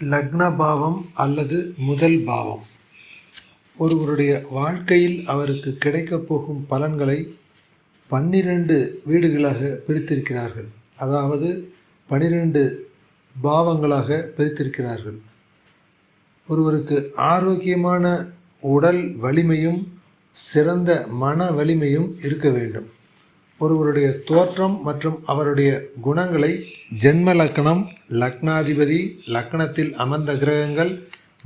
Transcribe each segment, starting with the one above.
லக்ன பாவம் அல்லது முதல் பாவம். ஒருவருடைய வாழ்க்கையில் அவருக்கு கிடைக்கப் போகும் பலன்களை பன்னிரண்டு வீடுகளாக பிரித்திருக்கிறார்கள். அதாவது பனிரெண்டு பாவங்களாக பிரித்திருக்கிறார்கள். ஒருவருக்கு ஆரோக்கியமான உடல் வலிமையும் சிறந்த மன வலிமையும் இருக்க வேண்டும். ஒருவருடைய தோற்றம் மற்றும் அவருடைய குணங்களை ஜென்ம லக்னம் லக்னாதிபதி லக்னத்தில் அமர்ந்த கிரகங்கள்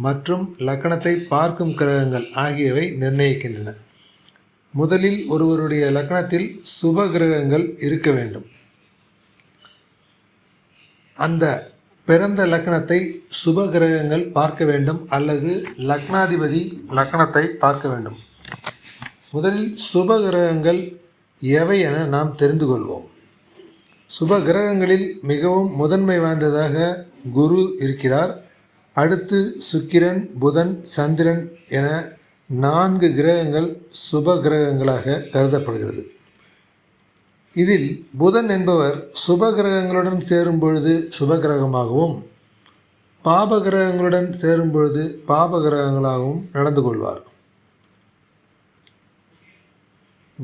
மற்றும் லக்னத்தை பார்க்கும் கிரகங்கள் ஆகியவை நிர்ணயிக்கின்றன. முதலில் ஒருவருடைய லக்னத்தில் சுப கிரகங்கள் இருக்க வேண்டும். அந்த பிறந்த லக்னத்தை சுப கிரகங்கள் பார்க்க வேண்டும் அல்லது லக்னாதிபதி லக்னத்தை பார்க்க வேண்டும். முதலில் சுப கிரகங்கள் எவை என நாம் தெரிந்து கொள்வோம் சுப கிரகங்களில் மிகவும் முதன்மை வாய்ந்ததாக குரு இருக்கிறார். அடுத்து சுக்கிரன் புதன் சந்திரன் என நான்கு கிரகங்கள் சுப கிரகங்களாக கருதப்படுகிறது. இதில் புதன் என்பவர் சுப கிரகங்களுடன் சேரும் பொழுது சுப கிரகமாகவும் பாப கிரகங்களுடன் சேரும் பொழுது பாப கிரகங்களாகவும் நடந்து கொள்வார்.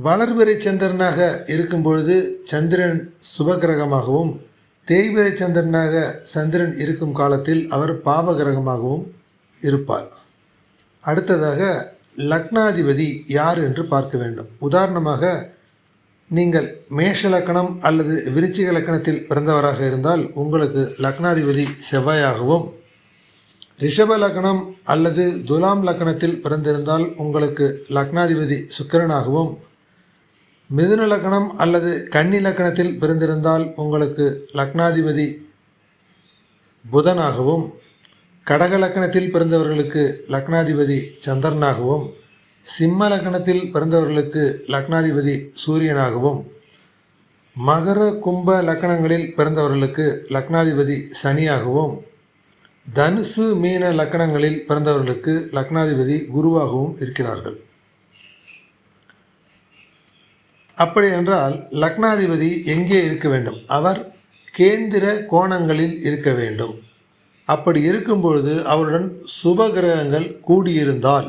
வளர்பிறை சந்திரனாக இருக்கும் பொழுது சந்திரன் சுபகிரகமாகவும் தேய்பிறை சந்திரனாக சந்திரன் இருக்கும் காலத்தில் அவர் பாபகிரகமாகவும் இருப்பார். அடுத்ததாக லக்னாதிபதி யார் என்று பார்க்க வேண்டும். உதாரணமாக நீங்கள் மேஷ லக்கணம் அல்லது விருச்சிக லக்கணத்தில் பிறந்தவராக இருந்தால் உங்களுக்கு லக்னாதிபதி செவ்வாயாகவும் ரிஷப லக்னம் அல்லது துலாம் லக்கணத்தில் பிறந்திருந்தால் உங்களுக்கு லக்னாதிபதி சுக்கரனாகவும் மிதுன லக்னம் அல்லது கன்னி லக்கணத்தில் பிறந்திருந்தால் உங்களுக்கு லக்னாதிபதி புதனாகவும் கடக லக்கணத்தில் பிறந்தவர்களுக்கு லக்னாதிபதி சந்திரனாகவும் சிம்ம லக்கணத்தில் பிறந்தவர்களுக்கு லக்னாதிபதி சூரியனாகவும் மகர கும்ப லக்கணங்களில் பிறந்தவர்களுக்கு லக்னாதிபதி சனியாகவும் தனுசு மீன லக்கணங்களில் பிறந்தவர்களுக்கு லக்னாதிபதி குருவாகவும் இருக்கிறார்கள். அப்படி என்றால் லக்னாதிபதி எங்கே இருக்க வேண்டும்? அவர் கேந்திர கோணங்களில் இருக்க வேண்டும். அப்படி இருக்கும் பொழுது அவருடன் சுப கிரகங்கள் கூடியிருந்தால்.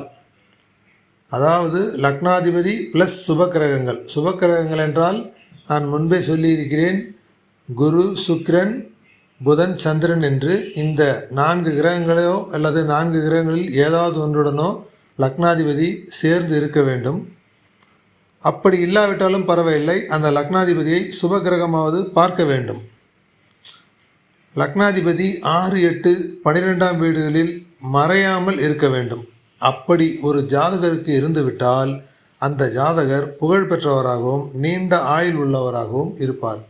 அதாவது லக்னாதிபதி ப்ளஸ் சுப கிரகங்கள் சுப கிரகங்கள் என்றால் நான் முன்பே சொல்லியிருக்கிறேன் குரு சுக்ரன் புதன் சந்திரன் என்று இந்த நான்கு கிரகங்களோ அல்லது நான்கு கிரகங்களில் ஏதாவது ஒன்றுடனோ லக்னாதிபதி சேர்ந்து இருக்க வேண்டும். அப்படி இல்லாவிட்டாலும் பரவாயில்லை. அந்த லக்னாதிபதியை சுபகிரகமாவது பார்க்க வேண்டும். லக்னாதிபதி ஆறு எட்டு பனிரெண்டாம் வீடுகளில் மறையாமல் இருக்க வேண்டும். அப்படி ஒரு ஜாதகருக்கு இருந்துவிட்டால் அந்த ஜாதகர் புகழ் பெற்றவராகவும் நீண்ட ஆயுள் உள்ளவராகவும் இருப்பார்.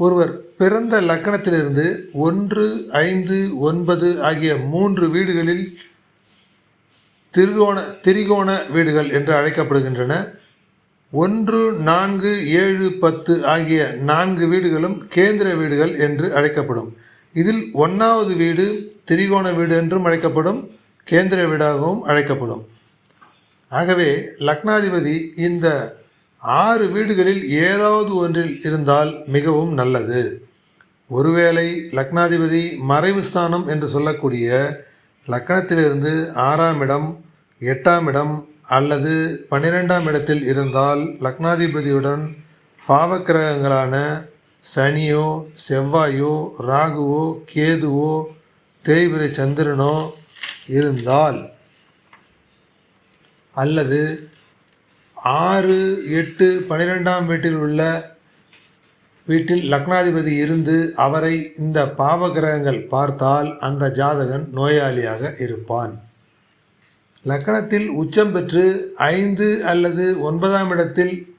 ஒருவர் பிறந்த லக்கணத்திலிருந்து ஒன்று ஐந்து ஒன்பது ஆகிய மூன்று வீடுகளில் திருகோண திரிகோண வீடுகள் என்று அழைக்கப்படுகின்றன. ஒன்று நான்கு ஏழு பத்து ஆகிய நான்கு வீடுகளும் கேந்திர வீடுகள் என்று அழைக்கப்படும். இதில் ஒன்றாவது வீடு திரிகோண வீடு என்றும் அழைக்கப்படும் கேந்திர வீடாகவும் அழைக்கப்படும். ஆகவே லக்னாதிபதி இந்த ஆறு வீடுகளில் ஏதாவது ஒன்றில் இருந்தால் மிகவும் நல்லது. ஒருவேளை லக்னாதிபதி மறைவு ஸ்தானம் என்று சொல்லக்கூடிய லக்னத்திலிருந்து ஆறாம் இடம் எட்டாம் இடம் அல்லது பன்னிரெண்டாம் இடத்தில் இருந்தால் லக்னாதிபதியுடன் பாவக்கிரகங்களான சனியோ செவ்வாயோ ராகுவோ கேதுவோ தேய்பிரை சந்திரனோ இருந்தால் அல்லது ஆறு எட்டு பன்னிரெண்டாம் வீட்டில் உள்ள வீட்டில் லக்னாதிபதி இருந்து அவரை இந்த பாவகிரகங்கள் பார்த்தால் அந்த ஜாதகன் நோயாளியாக இருப்பான். லக்கணத்தில் உச்சம் பெற்று ஐந்து அல்லது ஒன்பதாம் இடத்தில்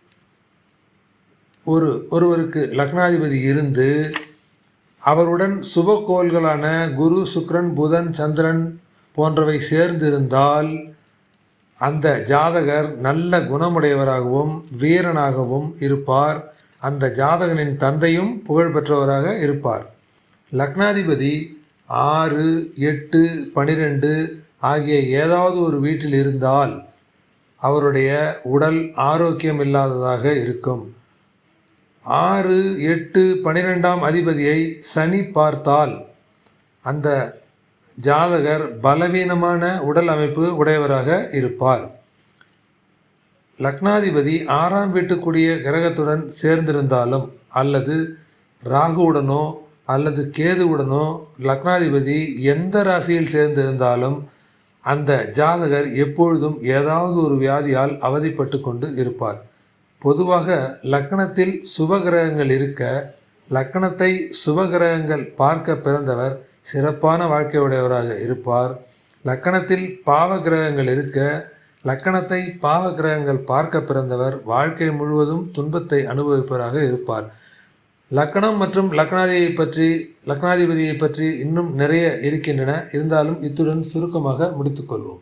ஒரு ஒருவருக்கு லக்னாதிபதி இருந்து அவருடன் சுபக்கோள்களான குரு சுக்ரன் புதன் சந்திரன் போன்றவை சேர்ந்திருந்தால் அந்த ஜாதகர் நல்ல குணமுடையவராகவும் வீரனாகவும் இருப்பார். அந்த ஜாதகனின் தந்தையும் புகழ்பெற்றவராக இருப்பார். லக்னாதிபதி ஆறு எட்டு பனிரெண்டு ஆகிய ஏதாவது ஒரு வீட்டில் இருந்தால் அவருடைய உடல் ஆரோக்கியம் இல்லாததாக இருக்கும். ஆறு எட்டு பனிரெண்டாம் அதிபதியை சனி பார்த்தால் அந்த ஜாதகர் பலவீனமான உடல் அமைப்பு உடையவராக இருப்பார். லக்னாதிபதி ஆறாம் வீட்டுக்குரிய கிரகத்துடன் சேர்ந்திருந்தாலும் அல்லது ராகுவுடனோ அல்லது கேதுவுடனோ லக்னாதிபதி எந்த ராசியில் சேர்ந்திருந்தாலும் அந்த ஜாதகர் எப்பொழுதும் ஏதாவது ஒரு வியாதியால் அவதிப்பட்டு கொண்டு இருப்பார். பொதுவாக லக்கணத்தில் சுபகிரகங்கள் இருக்க லக்கணத்தை சுபகிரகங்கள் பார்க்க பிறந்தவர் சிறப்பான வாழ்க்கையுடையவராக இருப்பார். லக்கணத்தில் பாவ கிரகங்கள் இருக்க லக்கணத்தை பாவ கிரகங்கள் பார்க்க பிறந்தவர் வாழ்க்கை முழுவதும் துன்பத்தை அனுபவிப்பவராக இருப்பார். லக்கணம் மற்றும் லக்னாதியை பற்றி லக்னாதிபதியை பற்றி இன்னும் நிறைய இருக்கின்றன. இருந்தாலும் இத்துடன் சுருக்கமாக முடித்துக்கொள்வோம்